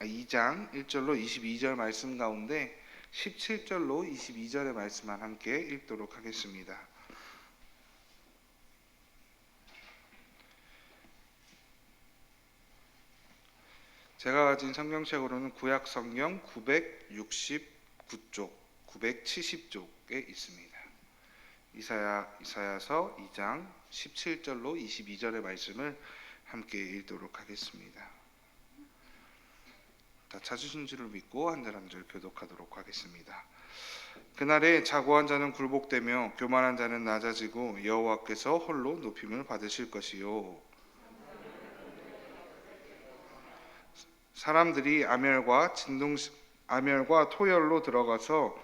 2장 1절로 22절 말씀 가운데 17절로 22절의 말씀만 함께 읽도록 하겠습니다. 제가 가진 성경책으로는 구약 성경 969쪽, 970쪽에 있습니다. 이사야 이사야서 2장 17절로 22절의 말씀을 함께 읽도록 하겠습니다. 다 찾으신 줄을 믿고 한 절 한 절 교독하도록 하겠습니다. 그날에 자고한 자는 굴복되며 교만한 자는 낮아지고 여호와께서 홀로 높임을 받으실 것이요 사람들이 아멸과 진동 아멸과 토열로 들어가서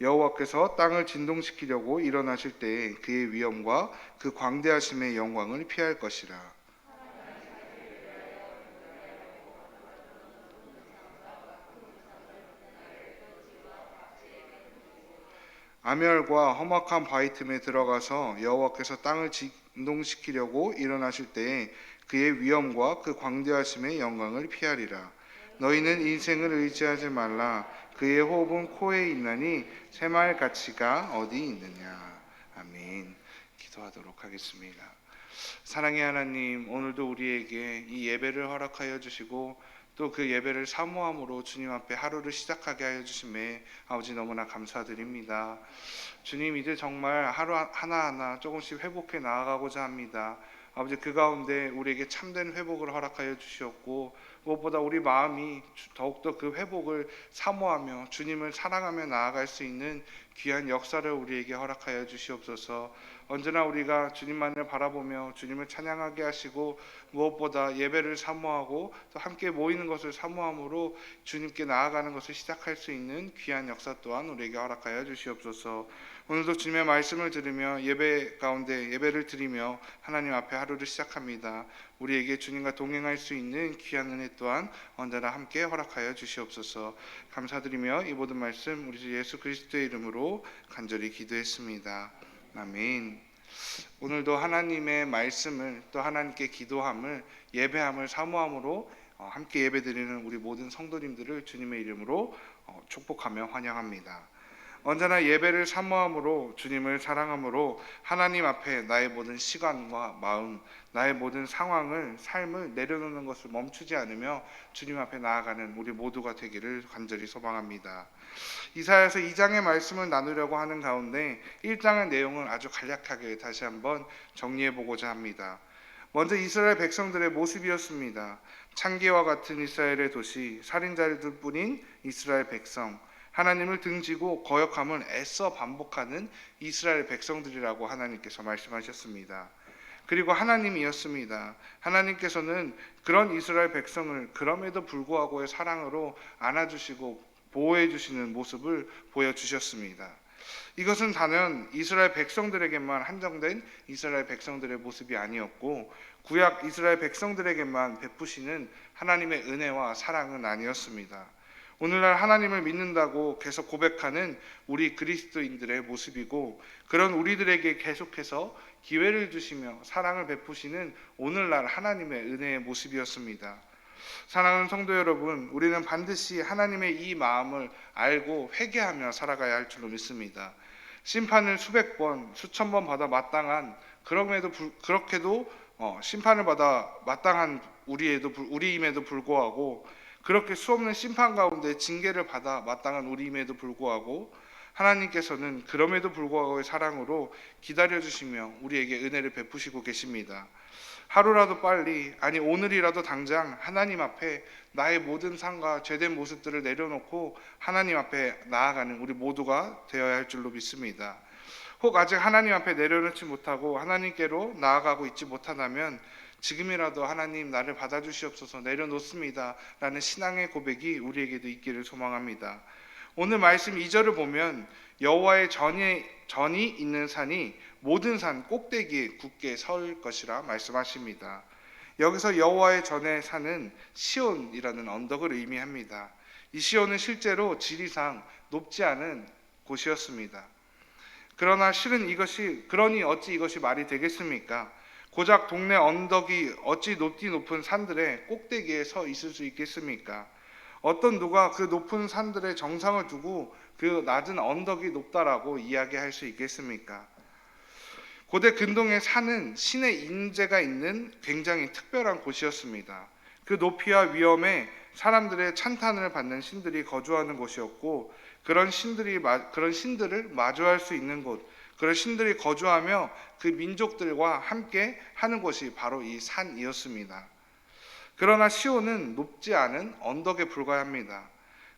여호와께서 땅을 진동시키려고 일어나실 때에 그의 위엄과 그 광대하심의 영광을 피할 것이라. 아멸과 험악한 바위 틈에 들어가서 여호와께서 땅을 진동시키려고 일어나실 때에 그의 위엄과 그 광대하심의 영광을 피하리라. 너희는 인생을 의지하지 말라. 그의 호흡은 코에 있나니 새마을 가치가 어디 있느냐. 아멘. 기도하도록 하겠습니다. 사랑의 하나님, 오늘도 우리에게 이 예배를 허락하여 주시고 또 그 예배를 사모함으로 주님 앞에 하루를 시작하게 하여 주심에 아버지 너무나 감사드립니다. 주님 이제 정말 하루 하나하나 조금씩 회복해 나아가고자 합니다. 아버지 그 가운데 우리에게 참된 회복을 허락하여 주시었고 무엇보다 우리 마음이 더욱더 그 회복을 사모하며 주님을 사랑하며 나아갈 수 있는 귀한 역사를 우리에게 허락하여 주시옵소서. 언제나 우리가 주님만을 바라보며 주님을 찬양하게 하시고 무엇보다 예배를 사모하고 또 함께 모이는 것을 사모함으로 주님께 나아가는 것을 시작할 수 있는 귀한 역사 또한 우리에게 허락하여 주시옵소서. 오늘도 주님의 말씀을 들으며 예배 가운데 예배를 드리며 하나님 앞에 하루를 시작합니다. 우리에게 주님과 동행할 수 있는 귀한 은혜 또한 언제나 함께 허락하여 주시옵소서. 감사드리며 이 모든 말씀 우리 주 예수 그리스도의 이름으로 간절히 기도했습니다. 아멘. 오늘도 하나님의 말씀을 또 하나님께 기도함을 예배함을 사모함으로 어, 함께 예배드리는 우리 모든 성도님들을 주님의 이름으로 어, 축복하며 환영합니다. 언제나 예배를 사모함으로 주님을 사랑함으로 하나님 앞에 나의 모든 시간과 마음, 나의 모든 상황을 삶을 내려놓는 것을 멈추지 않으며 주님 앞에 나아가는 우리 모두가 되기를 간절히 소망합니다. 이사야서 2장의 말씀을 나누려고 하는 가운데 1장의 내용을 아주 간략하게 다시 한번 정리해 보고자 합니다. 먼저 이스라엘 백성들의 모습이었습니다. 창기와 같은 이스라엘의 도시, 살인자들 뿐인 이스라엘 백성, 하나님을 등지고 거역함을 애써 반복하는 이스라엘 백성들이라고 하나님께서 말씀하셨습니다. 그리고 하나님이었습니다. 하나님께서는 그런 이스라엘 백성을 그럼에도 불구하고의 사랑으로 안아주시고 보호해 주시는 모습을 보여주셨습니다. 이것은 단연 이스라엘 백성들에게만 한정된 이스라엘 백성들의 모습이 아니었고 구약 이스라엘 백성들에게만 베푸시는 하나님의 은혜와 사랑은 아니었습니다. 오늘날 하나님을 믿는다고 계속 고백하는 우리 그리스도인들의 모습이고 그런 우리들에게 계속해서 기회를 주시며 사랑을 베푸시는 오늘날 하나님의 은혜의 모습이었습니다. 사랑하는 성도 여러분, 우리는 반드시 하나님의 이 마음을 알고 회개하며 살아가야 할 줄로 믿습니다. 심판을 수백 번, 수천 번 받아 마땅한 그럼에도 불, 그렇게도 어, 심판을 받아 마땅한 우리에도 우리임에도 불구하고 그렇게 수없는 심판 가운데 징계를 받아 마땅한 우리임에도 불구하고 하나님께서는 그럼에도 불구하고의 사랑으로 기다려 주시며 우리에게 은혜를 베푸시고 계십니다. 하루라도 빨리 아니 오늘이라도 당장 하나님 앞에 나의 모든 상과 죄된 모습들을 내려놓고 하나님 앞에 나아가는 우리 모두가 되어야 할 줄로 믿습니다. 혹 아직 하나님 앞에 내려놓지 못하고 하나님께로 나아가고 있지 못하다면 지금이라도 하나님 나를 받아주시옵소서 내려놓습니다. 라는 신앙의 고백이 우리에게도 있기를 소망합니다. 오늘 말씀 2절을 보면 여호와의 전이, 전이 있는 산이 모든 산 꼭대기에 굳게 설 것이라 말씀하십니다. 여기서 여호와의 전의 산은 시온이라는 언덕을 의미합니다. 이 시온은 실제로 지리상 높지 않은 곳이었습니다. 그러나 실은 이것이 그러니 어찌 이것이 말이 되겠습니까? 고작 동네 언덕이 어찌 높디 높은 산들의 꼭대기에 서 있을 수 있겠습니까? 어떤 누가 그 높은 산들의 정상을 두고 그 낮은 언덕이 높다라고 이야기할 수 있겠습니까? 고대 근동의 산은 신의 임재가 있는 굉장히 특별한 곳이었습니다. 그 높이와 위험에 사람들의 찬탄을 받는 신들이 거주하는 곳이었고 그런 신들이 마- 그런 신들을 마주할 수 있는 곳, 그런 신들이 거주하며 그 민족들과 함께 하는 곳이 바로 이 산이었습니다. 그러나 시온은 높지 않은 언덕에 불과합니다.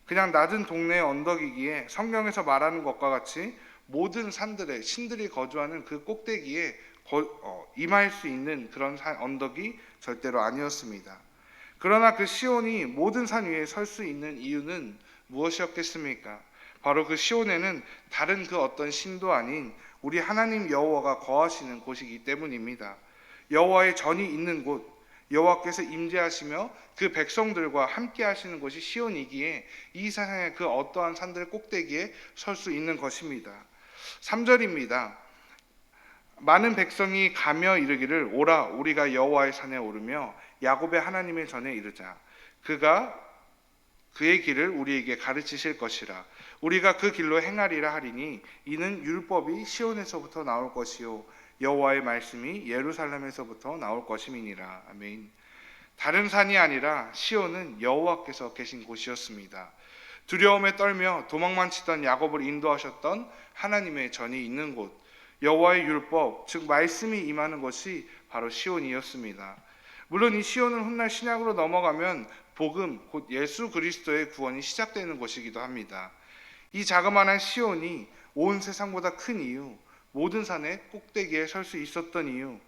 그냥 낮은 동네의 언덕이기에 성경에서 말하는 것과 같이 모든 산들에 신들이 거주하는 그 꼭대기에 거- 어, 임할 수 있는 그런 산, 언덕이 절대로 아니었습니다. 그러나 그 시온이 모든 산 위에 설 수 있는 이유는 무엇이었겠습니까? 바로 그 시온에는 다른 그 어떤 신도 아닌 우리 하나님 여호와가 거하시는 곳이기 때문입니다. 여호와의 전이 있는 곳, 여호와께서 임재하시며 그 백성들과 함께 하시는 곳이 시온이기에 이 세상의 그 어떠한 산들 꼭대기에 설 수 있는 것입니다. 3절입니다. 많은 백성이 가며 이르기를 오라 우리가 여호와의 산에 오르며 야곱의 하나님의 전에 이르자 그가 그의 길을 우리에게 가르치실 것이라 우리가 그 길로 행하리라 하리니 이는 율법이 시온에서부터 나올 것이요 여호와의 말씀이 예루살렘에서부터 나올 것임이니라 아멘. 다른 산이 아니라 시온은 여호와께서 계신 곳이었습니다. 두려움에 떨며 도망만 치던 야곱을 인도하셨던 하나님의 전이 있는 곳, 여호와의 율법, 즉 말씀이 임하는 것이 바로 시온이었습니다. 물론 이 시온은 훗날 신약으로 넘어가면 복음, 곧 예수 그리스도의 구원이 시작되는 곳이기도 합니다. 이 자그마한 시온이 온 세상보다 큰 이유, 모든 산의 꼭대기에 설 수 있었던 이유,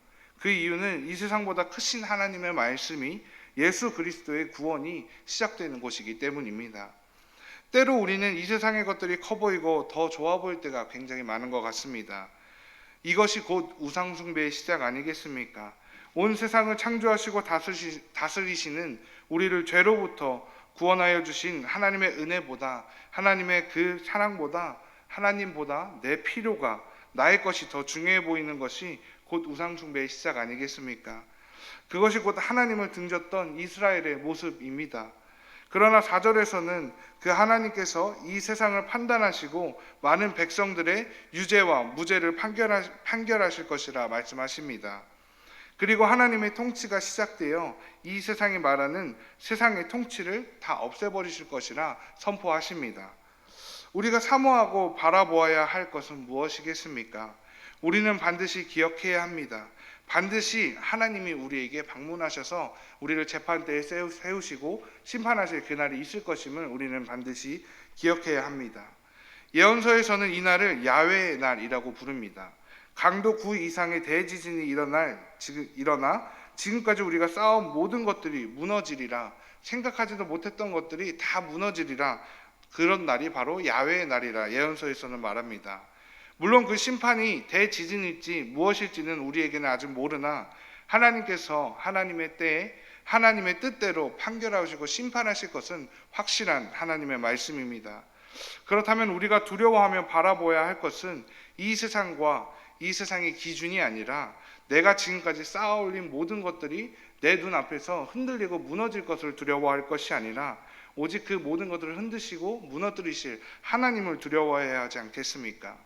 그 이유는 이 세상보다 크신 하나님의 말씀이 예수 그리스도의 구원이 시작되는 곳이기 때문입니다. 때로 우리는 이 세상의 것들이 커 보이고 더 좋아 보일 때가 굉장히 많은 것 같습니다. 이것이 곧 우상숭배의 시작 아니겠습니까? 온 세상을 창조하시고 다스리시, 다스리시는 우리를 죄로부터 구원하여 주신 하나님의 은혜보다 하나님의 그 사랑보다 하나님보다 내 필요가 나의 것이 더 중요해 보이는 것이 곧 우상숭배의 시작 아니겠습니까? 그것이 곧 하나님을 등졌던 이스라엘의 모습입니다. 그러나 4절에서는 그 하나님께서 이 세상을 판단하시고 많은 백성들의 유죄와 무죄를 판결하, 판결하실 것이라 말씀하십니다. 그리고 하나님의 통치가 시작되어 이 세상이 말하는 세상의 통치를 다 없애버리실 것이라 선포하십니다. 우리가 사모하고 바라보아야 할 것은 무엇이겠습니까? 우리는 반드시 기억해야 합니다. 반드시 하나님이 우리에게 방문하셔서 우리를 재판대에 세우- 세우시고 심판하실 그날이 있을 것임을 우리는 반드시 기억해야 합니다. 예언서에서는 이날을 야외의 날이라고 부릅니다. 강도 9 이상의 대지진이 일어날 지금 일어나 지금까지 우리가 쌓아온 모든 것들이 무너지리라 생각하지도 못했던 것들이 다 무너지리라 그런 날이 바로 야외의 날이라 예언서에서는 말합니다. 물론 그 심판이 대지진일지 무엇일지는 우리에게는 아직 모르나 하나님께서 하나님의 때에 하나님의 뜻대로 판결하시고 심판하실 것은 확실한 하나님의 말씀입니다. 그렇다면 우리가 두려워하며 바라보아야 할 것은 이 세상과 이 세상의 기준이 아니라 내가 지금까지 쌓아올린 모든 것들이 내 눈앞에서 흔들리고 무너질 것을 두려워할 것이 아니라 오직 그 모든 것들을 흔드시고 무너뜨리실 하나님을 두려워해야 하지 않겠습니까?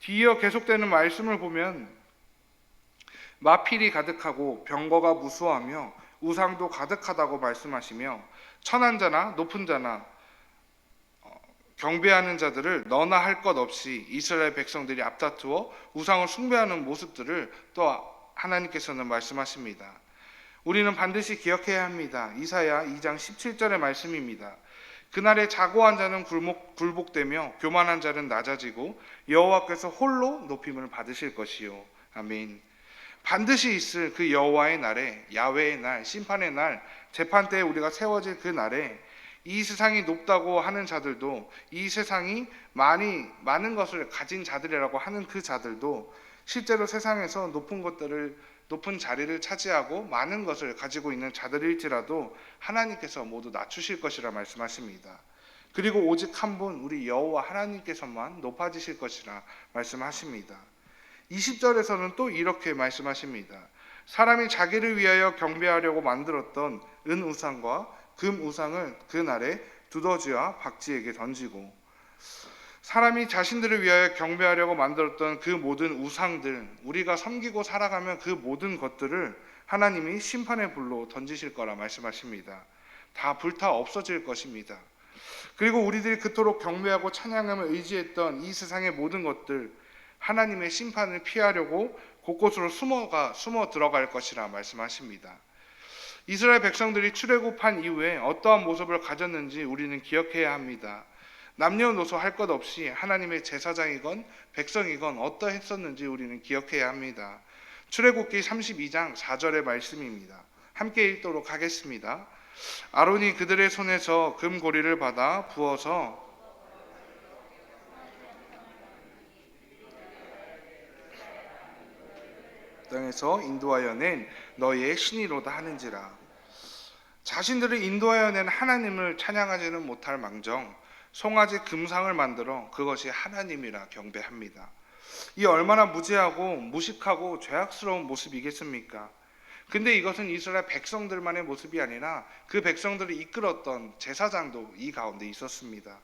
뒤이어 계속되는 말씀을 보면 마필이 가득하고 병거가 무수하며 우상도 가득하다고 말씀하시며 천한 자나 높은 자나 어, 경배하는 자들을 너나 할 것 없이 이스라엘 백성들이 앞다투어 우상을 숭배하는 모습들을 또 하나님께서는 말씀하십니다. 우리는 반드시 기억해야 합니다. 이사야 2장 17절의 말씀입니다. 그날에 자고한 자는 굴복, 굴복되며 교만한 자는 낮아지고 여호와께서 홀로 높임을 받으실 것이요. 아멘. 반드시 있을 그 여호와의 날에 야외의 날, 심판의 날, 재판 때에 우리가 세워질 그 날에 이 세상이 높다고 하는 자들도 이 세상이 많이 많은 것을 가진 자들이라고 하는 그 자들도 실제로 세상에서 높은 것들을 높은 자리를 차지하고 많은 것을 가지고 있는 자들일지라도 하나님께서 모두 낮추실 것이라 말씀하십니다. 그리고 오직 한 분 우리 여호와 하나님께서만 높아지실 것이라 말씀하십니다. 20절에서는 또 이렇게 말씀하십니다. 사람이 자기를 위하여 경배하려고 만들었던 은 우상과 금 우상을 그 날에 두더지와 박쥐에게 던지고 사람이 자신들을 위하여 경배하려고 만들었던 그 모든 우상들, 우리가 섬기고 살아가면 그 모든 것들을 하나님이 심판의 불로 던지실 거라 말씀하십니다. 다 불타 없어질 것입니다. 그리고 우리들이 그토록 경배하고 찬양함을 의지했던 이 세상의 모든 것들 하나님의 심판을 피하려고 곳곳으로 숨어가 숨어 들어갈 것이라 말씀하십니다. 이스라엘 백성들이 출애굽한 이후에 어떠한 모습을 가졌는지 우리는 기억해야 합니다. 남녀노소 할 것 없이 하나님의 제사장이건 백성이건 어떠했었는지 우리는 기억해야 합니다. 출애굽기 32장 4절의 말씀입니다. 함께 읽도록 하겠습니다. 아론이 그들의 손에서 금 고리를 받아 부어서 땅에서 인도하여 낸 너희의 신이로다 하는지라 자신들을 인도하여 낸 하나님을 찬양하지는 못할 망정 송아지 금상을 만들어 그것이 하나님이라 경배합니다. 이 얼마나 무지하고 무식하고 죄악스러운 모습이겠습니까? 근데 이것은 이스라엘 백성들만의 모습이 아니라 그 백성들을 이끌었던 제사장도 이 가운데 있었습니다.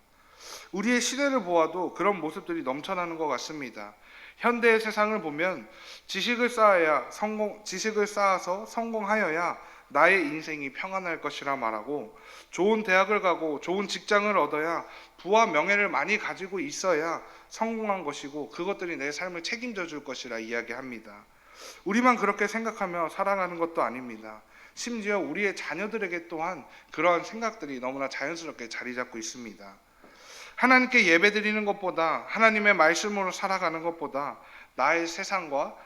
우리의 시대를 보아도 그런 모습들이 넘쳐나는 것 같습니다. 현대의 세상을 보면 지식을 쌓아야 성공, 지식을 쌓아서 성공하여야 나의 인생이 평안할 것이라 말하고 좋은 대학을 가고 좋은 직장을 얻어야 부와 명예를 많이 가지고 있어야 성공한 것이고 그것들이 내 삶을 책임져 줄 것이라 이야기합니다. 우리만 그렇게 생각하며 살아가는 것도 아닙니다. 심지어 우리의 자녀들에게 또한 그러한 생각들이 너무나 자연스럽게 자리 잡고 있습니다. 하나님께 예배드리는 것보다 하나님의 말씀으로 살아가는 것보다 나의 세상과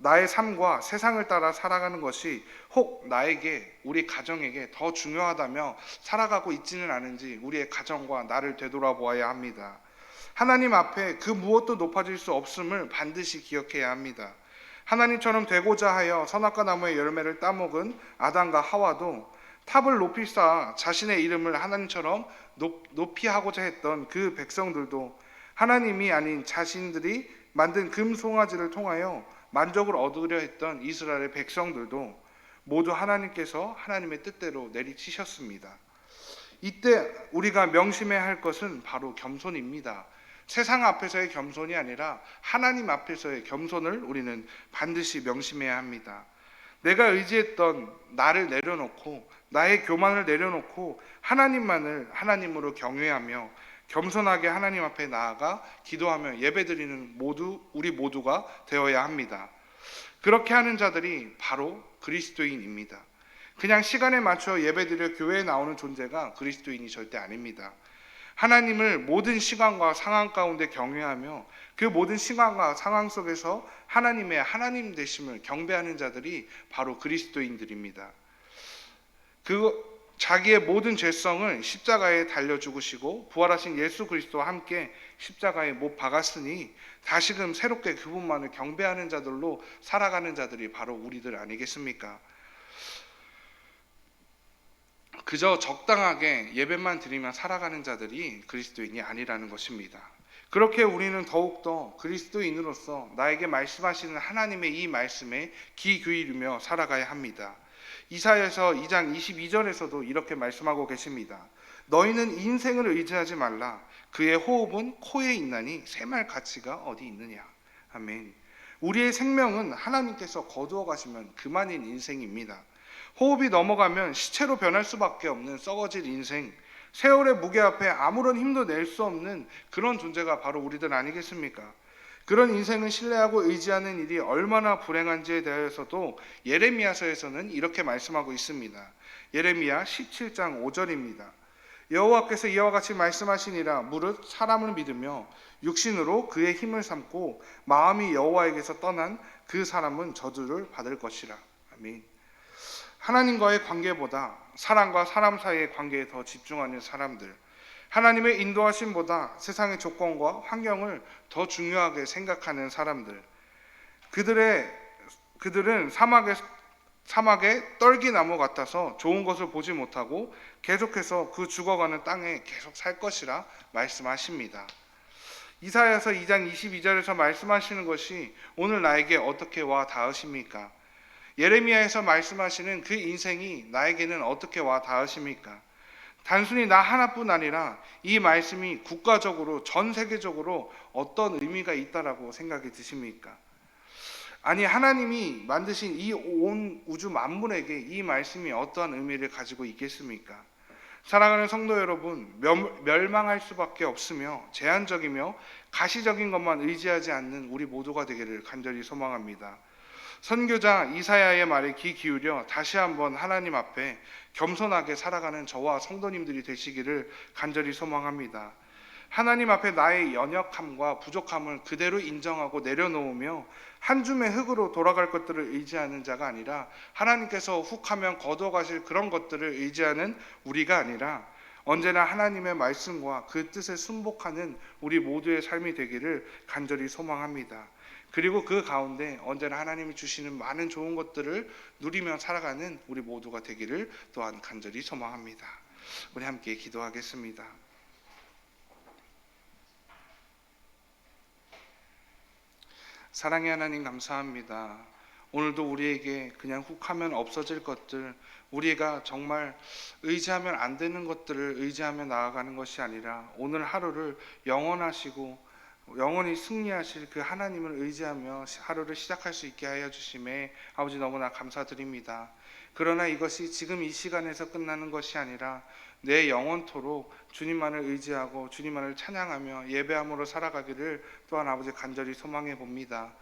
나의 삶과 세상을 따라 살아가는 것이 혹 나에게 우리 가정에게 더 중요하다며 살아가고 있지는 않은지 우리의 가정과 나를 되돌아보아야 합니다. 하나님 앞에 그 무엇도 높아질 수 없음을 반드시 기억해야 합니다. 하나님처럼 되고자 하여 선악과 나무의 열매를 따먹은 아담과 하와도 탑을 높이 쌓아 자신의 이름을 하나님처럼 높이 하고자 했던 그 백성들도 하나님이 아닌 자신들이 만든 금 송아지를 통하여 만족을 얻으려 했던 이스라엘의 백성들도 모두 하나님께서 하나님의 뜻대로 내리치셨습니다. 이때 우리가 명심해야 할 것은 바로 겸손입니다. 세상 앞에서의 겸손이 아니라 하나님 앞에서의 겸손을 우리는 반드시 명심해야 합니다. 내가 의지했던 나를 내려놓고 나의 교만을 내려놓고 하나님만을 하나님으로 경외하며 겸손하게 하나님 앞에 나아가 기도하며 예배드리는 모두 우리 모두가 되어야 합니다. 그렇게 하는 자들이 바로 그리스도인입니다. 그냥 시간에 맞춰 예배드려 교회에 나오는 존재가 그리스도인이 절대 아닙니다. 하나님을 모든 시간과 상황 가운데 경외하며 그 모든 시간과 상황 속에서 하나님의 하나님 되심을 경배하는 자들이 바로 그리스도인들입니다. 그 자기의 모든 죄성을 십자가에 달려 죽으시고 부활하신 예수 그리스도와 함께 십자가에 못 박았으니 다시금 새롭게 그분만을 경배하는 자들로 살아가는 자들이 바로 우리들 아니겠습니까? 그저 적당하게 예배만 드리며 살아가는 자들이 그리스도인이 아니라는 것입니다. 그렇게 우리는 더욱더 그리스도인으로서 나에게 말씀하시는 하나님의 이 말씀에 귀 기울이며 살아가야 합니다. 이사야서 2장 22절에서도 이렇게 말씀하고 계십니다. 너희는 인생을 의지하지 말라. 그의 호흡은 코에 있나니 새말 가치가 어디 있느냐. 아멘. 우리의 생명은 하나님께서 거두어 가시면 그만인 인생입니다. 호흡이 넘어가면 시체로 변할 수밖에 없는 썩어질 인생, 세월의 무게 앞에 아무런 힘도 낼 수 없는 그런 존재가 바로 우리들 아니겠습니까? 그런 인생을 신뢰하고 의지하는 일이 얼마나 불행한지에 대해서도 예레미야서에서는 이렇게 말씀하고 있습니다. 예레미야 17장 5절입니다. 여호와께서 이와 같이 말씀하시니라 무릇 사람을 믿으며 육신으로 그의 힘을 삼고 마음이 여호와에게서 떠난 그 사람은 저주를 받을 것이라. 아멘. 하나님과의 관계보다 사람과 사람 사이의 관계에 더 집중하는 사람들, 하나님의 인도하심보다 세상의 조건과 환경을 더 중요하게 생각하는 사람들, 그들의 그들은 사막에 사막의 떨기나무 같아서 좋은 것을 보지 못하고 계속해서 그 죽어가는 땅에 계속 살 것이라 말씀하십니다. 이사야서 2장 22절에서 말씀하시는 것이 오늘 나에게 어떻게 와 닿으십니까? 예레미야에서 말씀하시는 그 인생이 나에게는 어떻게 와 닿으십니까? 단순히 나 하나뿐 아니라 이 말씀이 국가적으로 전 세계적으로 어떤 의미가 있다라고 생각이 드십니까? 아니 하나님이 만드신 이 온 우주 만물에게 이 말씀이 어떠한 의미를 가지고 있겠습니까? 사랑하는 성도 여러분, 멸- 멸망할 수밖에 없으며 제한적이며 가시적인 것만 의지하지 않는 우리 모두가 되기를 간절히 소망합니다. 선교자 이사야의 말에 귀 기울여 다시 한번 하나님 앞에 겸손하게 살아가는 저와 성도님들이 되시기를 간절히 소망합니다. 하나님 앞에 나의 연약함과 부족함을 그대로 인정하고 내려놓으며 한 줌의 흙으로 돌아갈 것들을 의지하는 자가 아니라 하나님께서 훅 하면 거둬가실 그런 것들을 의지하는 우리가 아니라 언제나 하나님의 말씀과 그 뜻에 순복하는 우리 모두의 삶이 되기를 간절히 소망합니다. 그리고 그 가운데 언제나 하나님이 주시는 많은 좋은 것들을 누리며 살아가는 우리 모두가 되기를 또한 간절히 소망합니다. 우리 함께 기도하겠습니다. 사랑의 하나님 감사합니다. 오늘도 우리에게 그냥 훅 하면 없어질 것들, 우리가 정말 의지하면 안 되는 것들을 의지하며 나아가는 것이 아니라 오늘 하루를 영원하시고 영원히 승리하실 그 하나님을 의지하며 하루를 시작할 수 있게 하여 주심에 아버지 너무나 감사드립니다. 그러나 이것이 지금 이 시간에서 끝나는 것이 아니라 내 영원토록 주님만을 의지하고 주님만을 찬양하며 예배함으로 살아가기를 또한 아버지 간절히 소망해 봅니다.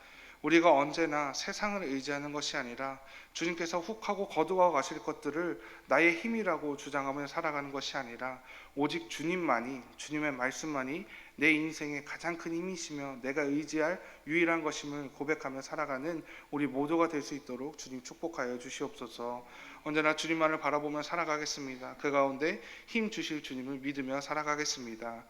우리가 언제나 세상을 의지하는 것이 아니라 주님께서 훅 하고 거두어 가실 것들을 나의 힘이라고 주장하며 살아가는 것이 아니라 오직 주님만이 주님의 말씀만이 내 인생의 가장 큰 힘이시며 내가 의지할 유일한 것임을 고백하며 살아가는 우리 모두가 될 수 있도록 주님 축복하여 주시옵소서. 언제나 주님만을 바라보며 살아가겠습니다. 그 가운데 힘 주실 주님을 믿으며 살아가겠습니다.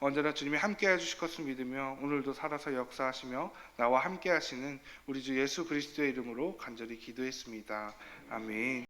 언제나 주님이 함께 해 주실 것을 믿으며 오늘도 살아서 역사하시며 나와 함께 하시는 우리 주 예수 그리스도의 이름으로 간절히 기도했습니다. 아멘.